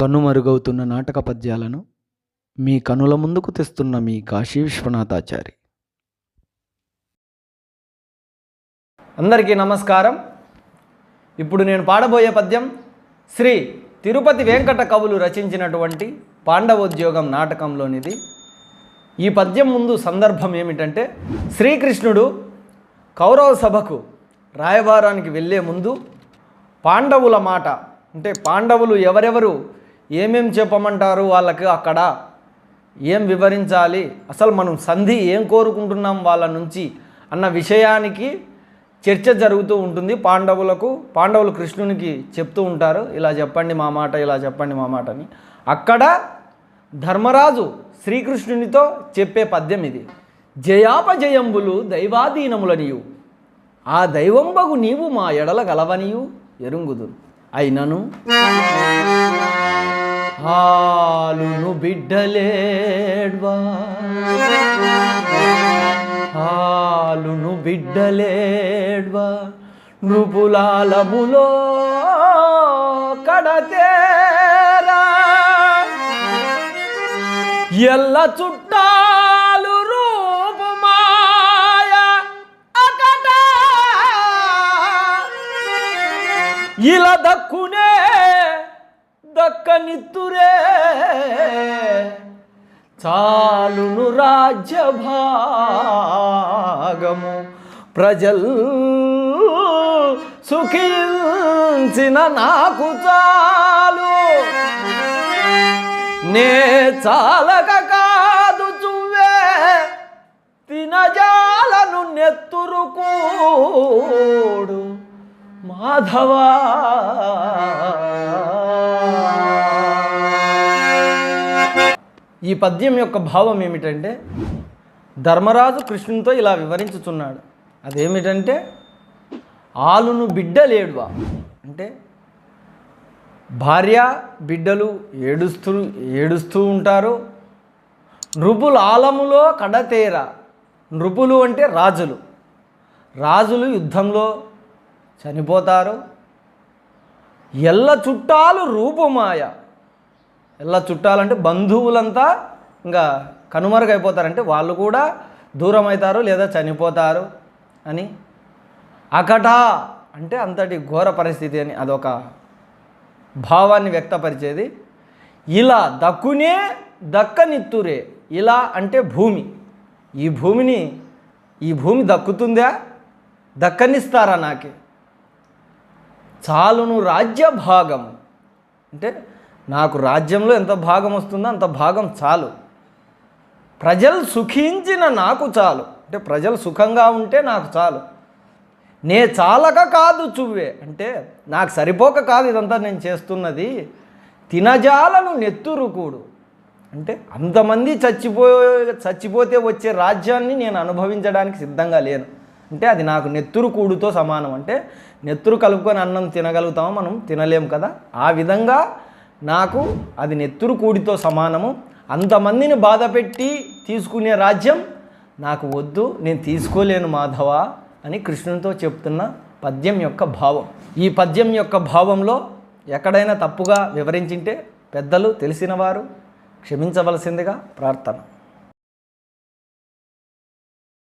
కనుమరుగవుతున్న నాటక పద్యాలను మీ కనుల ముందుకు తెస్తున్న మీ కాశీ విశ్వనాథాచారి. అందరికీ నమస్కారం. ఇప్పుడు నేను పాడబోయే పద్యం శ్రీ తిరుపతి వెంకట కవులు రచించినటువంటి పాండవోద్యోగం నాటకంలోనిది. ఈ పద్యం ముందు సందర్భం ఏమిటంటే శ్రీకృష్ణుడు కౌరవ సభకు రాయబారానికి వెళ్ళే ముందు పాండవుల మాట అంటే పాండవులు ఎవరెవరు ఏమేం చెప్పమంటారు వాళ్ళకి అక్కడ? ఏం వివరించాలి? అసలు మనం సంధి ఏం కోరుకుంటున్నాం వాళ్ళ నుంచి అన్న విషయానికి చర్చ జరుగుతూ ఉంటుంది. పాండవులకు పాండవులు కృష్ణునికి చెప్తూ ఉంటారు. ఇలా చెప్పండి మా మాట ఇలా చెప్పండి మా మాట అని. అక్కడ ధర్మరాజు శ్రీకృష్ణునితో చెప్పే పద్యం ఇది. జయాపజయంబులు దైవాధీనములనియు. ఆ దైవంబగు నీవు మా ఎడల గలవనియు. ఎరుంగుదు అయినను. హాలును బిడ్డలేడ్వా. హాలును బిడ్డలేడ్వా. నృపులాలములో కడతేరా ఎల్ల చుట్టాలు రూపుమాయ. అకట ఇలా దక్కునే దక్కనిత్తురే చాలును రాజ్య భాగము ప్రజల్ సుఖించిన నాకు చాలు. నే చాలక కాదు చువ్వే. తినజాలను నెత్తురుకోడు మాధవా. ఈ పద్యం యొక్క భావం ఏమిటంటే ధర్మరాజు కృష్ణునితో ఇలా వివరించుచున్నాడు. అదేమిటంటే ఆలును బిడ్డ లేడువా? అంటే భార్య బిడ్డలు ఏడుస్తూ ఏడుస్తూ ఉంటారు. నృపుల ఆలములో కడతేర. నృపులు అంటే రాజులు. రాజులు యుద్ధంలో చనిపోతారు. ఎల్ల చుట్టాలు రూపుమాయ. ఎలా చుట్టాలంటే బంధువులంతా ఇంకా కనుమరుగైపోతారంటే వాళ్ళు కూడా దూరం అవుతారు లేదా చనిపోతారు అని. అకట అంటే అంతటి ఘోర పరిస్థితి అని అదొక భావాన్ని వ్యక్తపరిచేది. ఇలా దక్కునే దక్కనిత్తురే. ఇలా అంటే భూమి. ఈ భూమిని ఈ భూమి దక్కుతుందా? దక్కనిస్తారా నాకే? చాలును రాజ్య భాగం అంటే నాకు రాజ్యంలో ఎంత భాగం వస్తుందో అంత భాగం చాలు. ప్రజలు సుఖించిన నాకు చాలు. అంటే ప్రజలు సుఖంగా ఉంటే నాకు చాలు. నే చాలక కాదు చువ్వే. అంటే నాకు సరిపోక కాదు ఇదంతా నేను చేస్తున్నది. తినజాలను నెత్తురుకూడు అంటే అంతమంది చచ్చిపో చచ్చిపోతే వచ్చే రాజ్యాన్ని నేను అనుభవించడానికి సిద్ధంగా లేను. అంటే అది నాకు నెత్తురు కూడుతో సమానం. అంటే నెత్తురు కలుపుకొని అన్నం తినగలుగుతామో? మనం తినలేము కదా? ఆ విధంగా నాకు అది నెత్తురు కూడితో సమానము. అంతమందిని బాధ పెట్టి తీసుకునే రాజ్యం నాకు వద్దు నేను తీసుకోలేను మాధవ అని కృష్ణునితో చెప్తున్న పద్యం యొక్క భావం. ఈ పద్యం యొక్క భావంలో ఎక్కడైనా తప్పుగా వివరించింటే పెద్దలు తెలిసినవారు క్షమించవలసిందిగా ప్రార్థన.